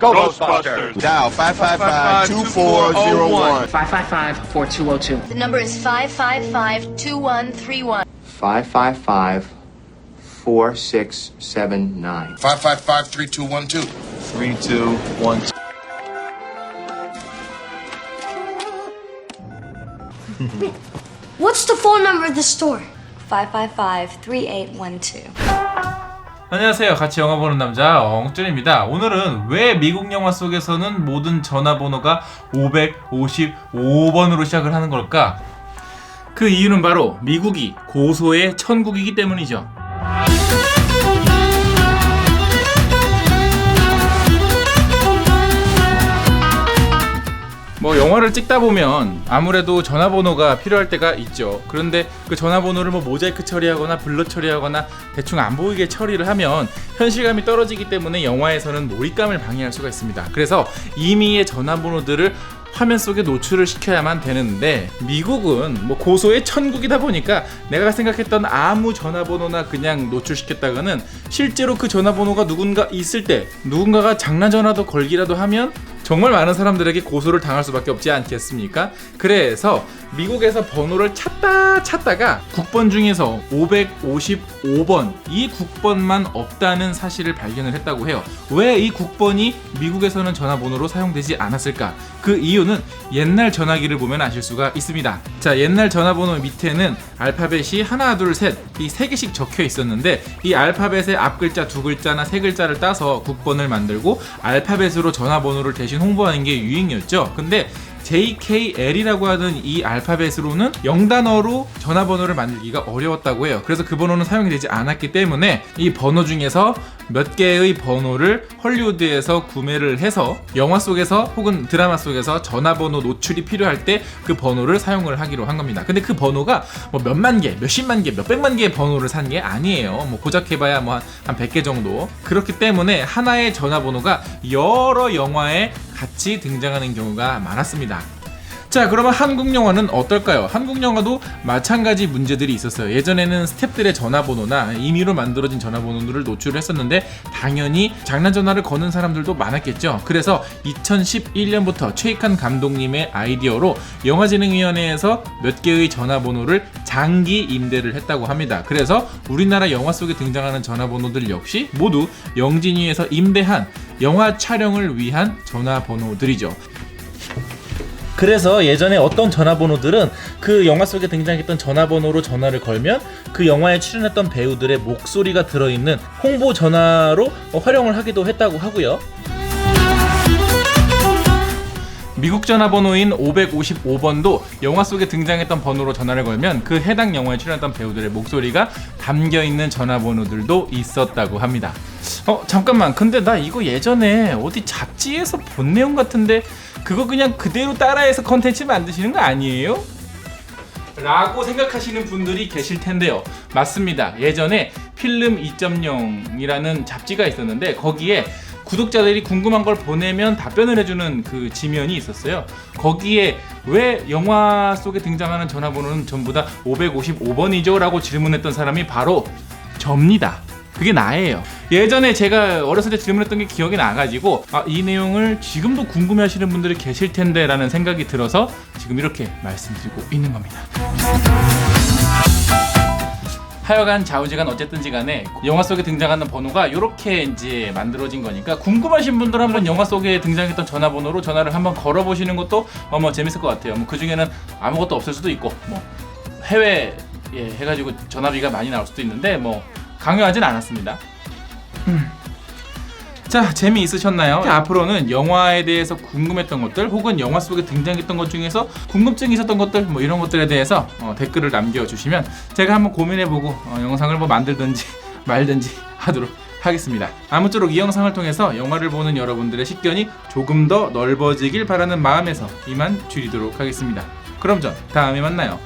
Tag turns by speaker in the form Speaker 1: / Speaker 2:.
Speaker 1: Go
Speaker 2: Ghostbusters.
Speaker 1: Dial 555-2401.
Speaker 3: 555-4202.
Speaker 4: The number is 555-2131.
Speaker 5: 555-4679.
Speaker 1: 555-3212.
Speaker 2: 3212.
Speaker 6: What's the phone number of the store?
Speaker 4: 555-3812.
Speaker 7: 안녕하세요. 같이 영화 보는 남자 엉준입니다. 오늘은 왜 미국 영화 속에서는 모든 전화번호가 555번으로 시작을 하는 걸까? 그 이유는 바로 미국이 고소의 천국이기 때문이죠. 뭐 영화를 찍다 보면 아무래도 전화번호가 필요할 때가 있죠. 그런데 그 전화번호를 뭐 모자이크 처리하거나 블러 처리하거나 대충 안 보이게 처리를 하면 현실감이 떨어지기 때문에 영화에서는 몰입감을 방해할 수가 있습니다. 그래서 임의의 전화번호들을 화면 속에 노출을 시켜야만 되는데 미국은 뭐 고소의 천국이다 보니까 내가 생각했던 아무 전화번호나 그냥 노출시켰다가는 실제로 그 전화번호가 누군가 있을 때 누군가가 장난 전화도 걸기라도 하면 정말 많은 사람들에게 고소를 당할 수밖에 없지 않겠습니까? 그래서 미국에서 번호를 찾다 찾다가 국번 중에서 555번 이 국번만 없다는 사실을 발견을 했다고 해요. 왜 이 국번이 미국에서는 전화번호로 사용되지 않았을까? 그 이유는 옛날 전화기를 보면 아실 수가 있습니다. 자, 옛날 전화번호 밑에는 알파벳이 하나, 둘, 셋, 이 세 개씩 적혀 있었는데 이 알파벳의 앞 글자 두 글자나 세 글자를 따서 국번을 만들고 알파벳으로 전화번호를 대신 홍보하는 게 유행이었죠. 근데 JKL이라고 하는 이 알파벳으로는 0단어로 전화번호를 만들기가 어려웠다고 해요. 그래서 그 번호는 사용이 되지 않았기 때문에 이 번호 중에서 몇 개의 번호를 헐리우드에서 구매를 해서 영화 속에서 혹은 드라마 속에서 전화번호 노출이 필요할 때 그 번호를 사용을 하기로 한 겁니다. 근데 그 번호가 뭐 몇만 개, 몇십만 개, 몇백만 개의 번호를 산 게 아니에요. 뭐 고작 해봐야 뭐한 100개 정도. 그렇기 때문에 하나의 전화번호가 여러 영화에 같이 등장하는 경우가 많았습니다. 자, 그러면 한국 영화는 어떨까요? 한국 영화도 마찬가지 문제들이 있었어요. 예전에는 스탭들의 전화번호나 임의로 만들어진 전화번호를 노출을 했었는데 당연히 장난 전화를 거는 사람들도 많았겠죠. 그래서 2011년부터 최익한 감독님의 아이디어로 영화진흥위원회에서 몇 개의 전화번호를 장기 임대를 했다고 합니다. 그래서 우리나라 영화 속에 등장하는 전화번호들 역시 모두 영진위에서 임대한 영화 촬영을 위한 전화번호들이죠. 그래서 예전에 어떤 전화번호들은 그 영화 속에 등장했던 전화번호로 전화를 걸면 그 영화에 출연했던 배우들의 목소리가 들어있는 홍보 전화로 활용을 하기도 했다고 하고요. 미국 전화번호인 555번도 영화 속에 등장했던 번호로 전화를 걸면 그 해당 영화에 출연했던 배우들의 목소리가 담겨 있는 전화번호들도 있었다고 합니다. 어 잠깐만 근데 나 이거 예전에 어디 잡지에서 본 내용 같은데 그거 그냥 그대로 따라해서 컨텐츠 만드시는 거 아니에요? 라고 생각하시는 분들이 계실 텐데요. 맞습니다. 예전에 필름 2.0이라는 잡지가 있었는데 거기에 구독자들이 궁금한 걸 보내면 답변을 해주는 그 지면이 있었어요. 거기에 왜 영화 속에 등장하는 전화번호는 전부 다 555번이죠? 라고 질문했던 사람이 바로 접니다. 그게 나예요. 예전에 제가 어렸을 때 질문했던 게 기억이 나가지고 아, 이 내용을 지금도 궁금해하시는 분들이 계실 텐데라는 생각이 들어서 지금 이렇게 말씀드리고 있는 겁니다. 하여간 좌우지간 어쨌든지 간에 영화 속에 등장하는 번호가 이렇게 이제 만들어진 거니까 궁금하신 분들 한번 영화 속에 등장했던 전화번호로 전화를 한번 걸어보시는 것도 어뭐 재밌을 것 같아요. 뭐 그 중에는 아무것도 없을 수도 있고 뭐 해외 예, 해가지고 전화비가 많이 나올 수도 있는데 뭐 강요하진 않았습니다. 음. 자 재미 있으셨나요? 자, 앞으로는 영화에 대해서 궁금했던 것들 혹은 영화 속에 등장했던 것 중에서 궁금증이 있었던 것들 뭐 이런 것들에 대해서 어, 댓글을 남겨주시면 제가 한번 고민해보고 어, 영상을 뭐 만들든지 말든지 하도록 하겠습니다. 아무쪼록 이 영상을 통해서 영화를 보는 여러분들의 식견이 조금 더 넓어지길 바라는 마음에서 이만 줄이도록 하겠습니다. 그럼 전 다음에 만나요.